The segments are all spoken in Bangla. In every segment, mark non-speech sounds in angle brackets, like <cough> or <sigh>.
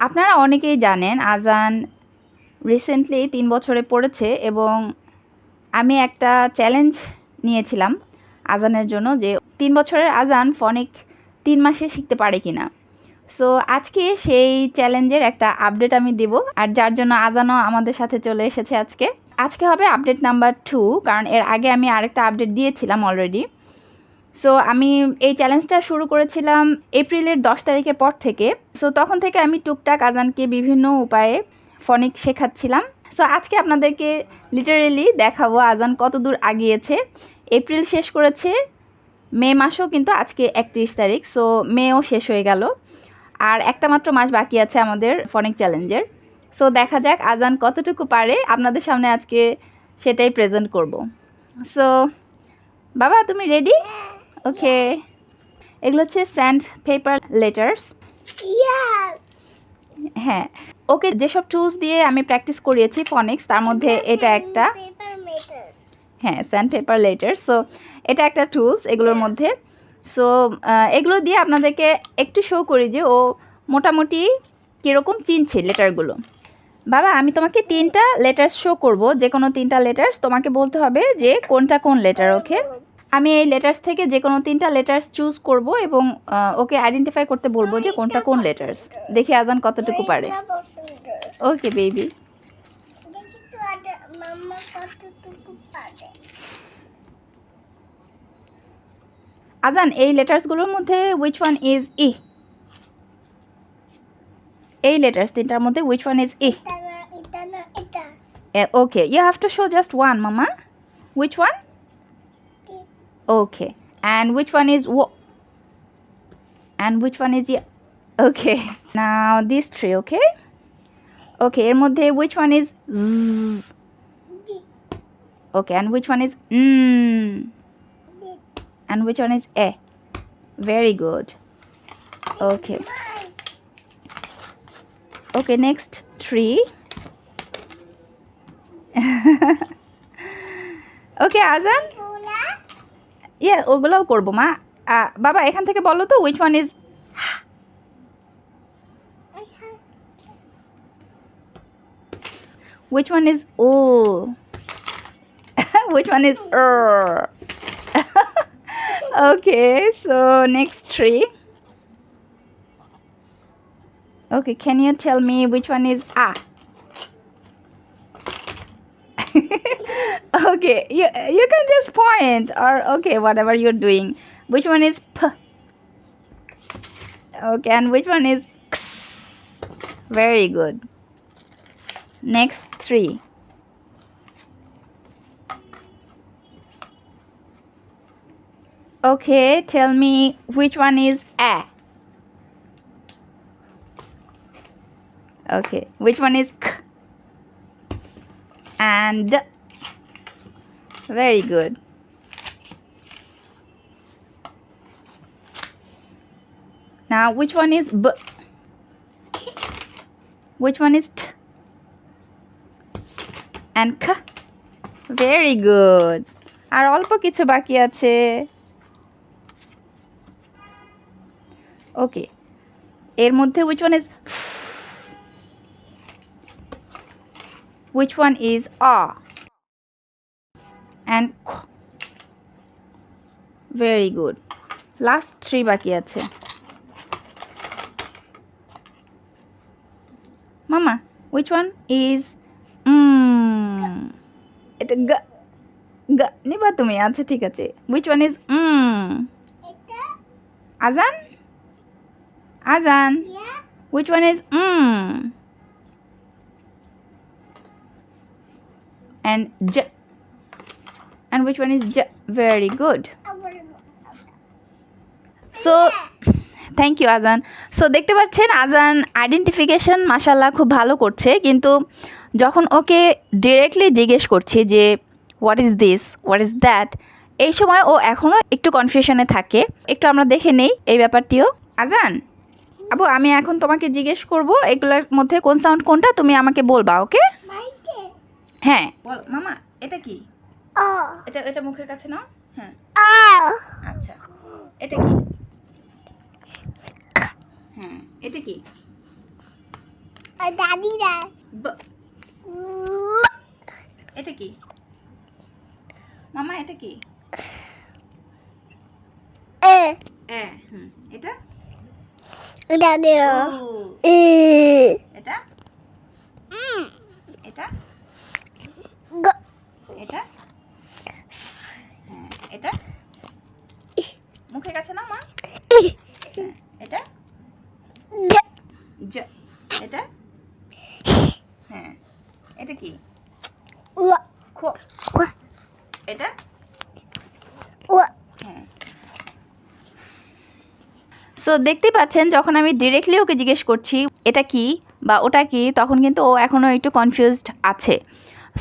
আপনারা অনেকেই জানেন, আজান রিসেন্টলি তিন বছরে পড়েছে এবং আমি একটা চ্যালেঞ্জ নিয়েছিলাম আজানের জন্য যে তিন বছরের আজান ফনিক তিন মাসে শিখতে পারে কি না সো আজকে সেই চ্যালেঞ্জের একটা আপডেট আমি দেব আর যার জন্য আজানও আমাদের সাথে চলে এসেছে আজকে। আজকে হবে আপডেট নাম্বার টু কারণ এর আগে আমি আরেকটা আপডেট দিয়েছিলাম অলরেডি সো আমি এই চ্যালেঞ্জটা শুরু করেছিলাম এপ্রিলের দশ তারিখের পর থেকে। সো তখন থেকে আমি টুকটাক আজানকে বিভিন্ন উপায়ে ফনিক শেখাচ্ছিলাম। সো আজকে আপনাদেরকে লিটারেলি দেখাবো আজান কত দূর আগিয়েছে। এপ্রিল শেষ করেছে, মে মাসও কিন্তু আজকে একত্রিশ তারিখ সো মেও শেষ হয়ে গেল। আর একটা মাত্র মাস বাকি আছে আমাদের ফনিক চ্যালেঞ্জের সো দেখা যাক আজান কতটুকু পারে। আপনাদের সামনে আজকে সেটাই প্রেজেন্ট করব। সো বাবা, তুমি রেডি ওকে এগুলো হচ্ছে স্যান্ড পেপার লেটার্স. হ্যাঁ। ওকে যেসব টুলস দিয়ে আমি প্র্যাকটিস করিয়েছি ফনিক্স তার মধ্যে এটা একটা হ্যাঁ স্যান্ড পেপার লেটার সো এটা একটা টুলস এগুলোর মধ্যে। সো এগুলো দিয়ে আপনাদেরকে একটু শো করি যে ও মোটামুটি কীরকম চিনছে লেটারগুলো। বাবা আমি তোমাকে তিনটা লেটার শো করব যে কোনো তিনটা লেটার্স তোমাকে বলতে হবে যে কোনটা কোন লেটার ওকে আমি এই লেটার্স থেকে যে কোনো তিনটা লেটার্স চুজ করব এবং ওকে আইডেন্টিফাই করতে বলব যে কোনটা কোন লেটার্স দেখি আজান কতটুকু পারে। Okay baby. আজান এই লেটার্সগুলোর মধ্যে উইচ ওয়ান ইজ ই এই লেটার্স তিনটার মধ্যে which one is E okay you have to show just one মামা which one Okay and which one is O and which one is okay <laughs> now this three okay okay এর মধ্যে which one is the, okay and which one is mm the. and which one is A? Very good. Okay. Okay, next three. <laughs> okay, Azan? Yeah, ওগুলোও করব মা বাবা এখান থেকে বলো তো one is এখানে which one is O? which one is Er? okay, so next three. Okay, can you tell me which one is A? Okay, you you can just point or okay, whatever you're doing. Which one is P? Okay, and which one is X? Very good. Next three. Okay, tell me which one is A. Okay, which one is K? And Very good. Now, which one is B? Which one is T? And K? Very good. আর অল্প কিছু বাকি আছে ওকে এর মধ্যে which one is which one is A and very good last three বাকি আছে. মামা উইচ ওয়ান ইজ এটা গ গ নিবা তুমি। আচ্ছা ঠিক আছে। Which one is Azan? আজান। Which one is mm? And which one is? Very good. So, thank you Azan so দেখতে পাচ্ছেন আজান আইডেন্টিফিকেশন মাসাল্লাহ খুব ভালো করছে। কিন্তু যখন ওকে ডিরেক্টলি জিজ্ঞেস করছি যে what is this what is that এই সময় ও এখনও একটু কনফিউশনে থাকে। একটু আমরা দেখে নেই এই ব্যাপারটিও। আজান আবু আমি এখন তোমাকে জিজ্ঞেস করব এগুলোর মধ্যে কোন সাউন্ড কোনটা? তুমি আমাকে বলবা ওকে? হ্যাঁ। বল মামা এটা কি? এটা এটা মুখের কাছে নাও। হ্যাঁ। আচ্ছা। এটা কি? হ্যাঁ এটা কি? আর দাদি এটা কি? মামা এটা কি? এ। এ হুম এটা? দাদি এ। এটা? এটা? এটা? এটা? মুখে গেছে না মা? হ্যাঁ, এটা এটা? হ্যাঁ। এটা কি? এটা? হ্যাঁ। সো দেখতে পাচ্ছেন যখন আমি ডিরেক্টলি ওকে জিজ্ঞেস করছি এটা কি বা ওটা কি তখন কিন্তু ও এখনও একটু কনফিউজড আছে।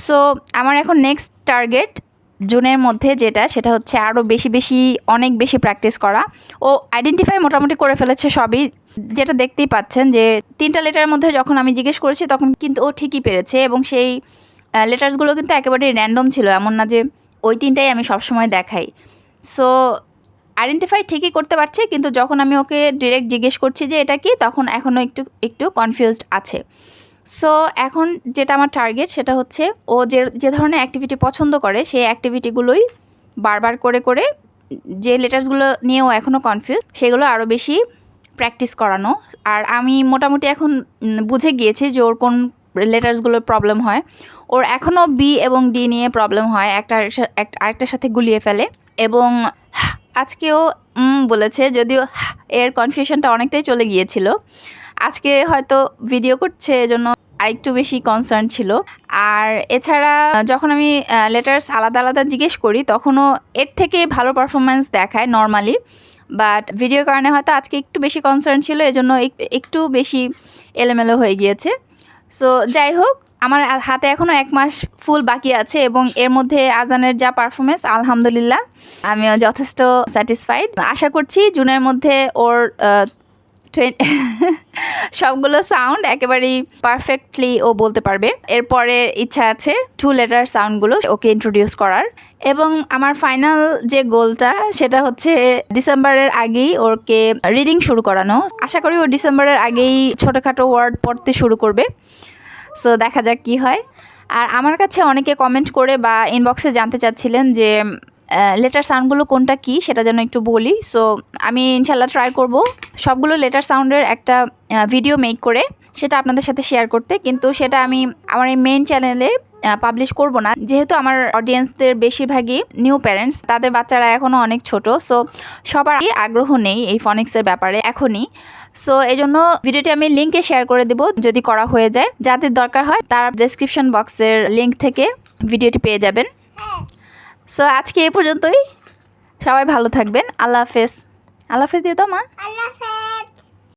সো আমার এখন নেক্সট টার্গেট জুনের মধ্যে যেটা, সেটা হচ্ছে আরও বেশি বেশি, অনেক বেশি প্র্যাকটিস করা। ও আইডেন্টিফাই মোটামুটি করে ফেলেছে সবই। যেটা দেখতেই পাচ্ছেন যে, তিনটা লেটারের মধ্যে যখন আমি জিজ্ঞেস করেছি, তখন কিন্তু ও ঠিকই পেরেছে এবং সেই লেটার্সগুলো কিন্তু একেবারেই র্যান্ডম ছিল, এমন না যে ওই তিনটাই আমি সবসময় দেখাই। সো আইডেন্টিফাই ঠিকই করতে পারছে, কিন্তু যখন আমি ওকে ডিরেক্ট জিজ্ঞেস করছি যে, এটা কি? তখন এখনও একটু একটু কনফিউজড আছে। সো এখন যেটা আমার টার্গেট সেটা হচ্ছে ও যে যে ধরনের অ্যাক্টিভিটি পছন্দ করে, সেই অ্যাক্টিভিটিগুলোই বারবার করে করে যে লেটার্সগুলো নিয়ে ও এখনও কনফিউজ সেগুলো আরও বেশি প্র্যাকটিস করানো। আর আমি মোটামুটি এখন বুঝে গিয়েছি যে ওর কোন লেটার্সগুলোর প্রবলেম হয়। ওর এখনও বি এবং ডি নিয়ে প্রবলেম হয় একটা আরেকটার সাথে গুলিয়ে ফেলে। এবং আজকেও বলেছে যদিও এর কনফিউশনটা অনেকটাই চলে গিয়েছিল। আজকে হয়তো ভিডিও করছে, এজন্য আরেকটু বেশি কনসার্ন ছিল। আর এছাড়া যখন আমি লেটার্স আলাদা আলাদা জিজ্ঞেস করি, তখনও এর থেকে ভালো পারফরমেন্স দেখায় নর্মালি বাট ভিডিও কারণে হয়তো আজকে একটু বেশি কনসার্ন ছিল, এজন্য একটু বেশি এলোমেলো হয়ে গিয়েছে। সো যাই হোক, আমার হাতে এখনও এক মাস ফুল বাকি আছে এবং এর মধ্যে আজানের যা পারফরমেন্স আলহামদুলিল্লাহ, আমিও যথেষ্ট স্যাটিসফাইড আশা করছি জুনের মধ্যে ওর <laughs> সবগুলো সাউন্ড একেবারেই পারফেক্টলি ও বলতে পারবে। এরপরে ইচ্ছা আছে টু লেটার সাউন্ডগুলো ওকে ইন্ট্রোডিউস করার। এবং আমার ফাইনাল যে গোলটা সেটা হচ্ছে ডিসেম্বরের আগেই ওরকে রিডিং শুরু করানো। আশা করি ও ডিসেম্বরের আগেই ছোটোখাটো ওয়ার্ড পড়তে শুরু করবে। সো দেখা যাক কি হয়। আর আমার কাছে অনেকে কমেন্ট করে বা ইনবক্সে জানতে চাচ্ছিলেন যে লেটার সাউন্ডগুলো কোনটা কি সেটা যেন একটু বলি। সো আমি ইনশাল্লাহ ট্রাই করব। সবগুলো লেটার সাউন্ডের একটা ভিডিও মেক করে সেটা আপনাদের সাথে শেয়ার করতে। কিন্তু সেটা আমি আমার এই মেন চ্যানেলে পাবলিশ করব না। যেহেতু আমার অডিয়েন্সদের বেশিরভাগই নিউ প্যারেন্টস তাদের বাচ্চারা এখনও অনেক ছোট। সো সবার আগ্রহ নেই এই ফনিক্সের ব্যাপারে এখনই। সো এই জন্য ভিডিওটি আমি লিঙ্কে শেয়ার করে দেব, যদি করা হয়ে যায়। যাদের দরকার হয়, তারা ডেসক্রিপশন বক্সের লিঙ্ক থেকে ভিডিওটি পেয়ে যাবেন। সো আজকে এ পর্যন্তই। সবাই ভালো থাকবেন। আল্লাহ হাফেজ। আল্লাহ হাফেজ দিয়ে দাও, মা। আল্লাহ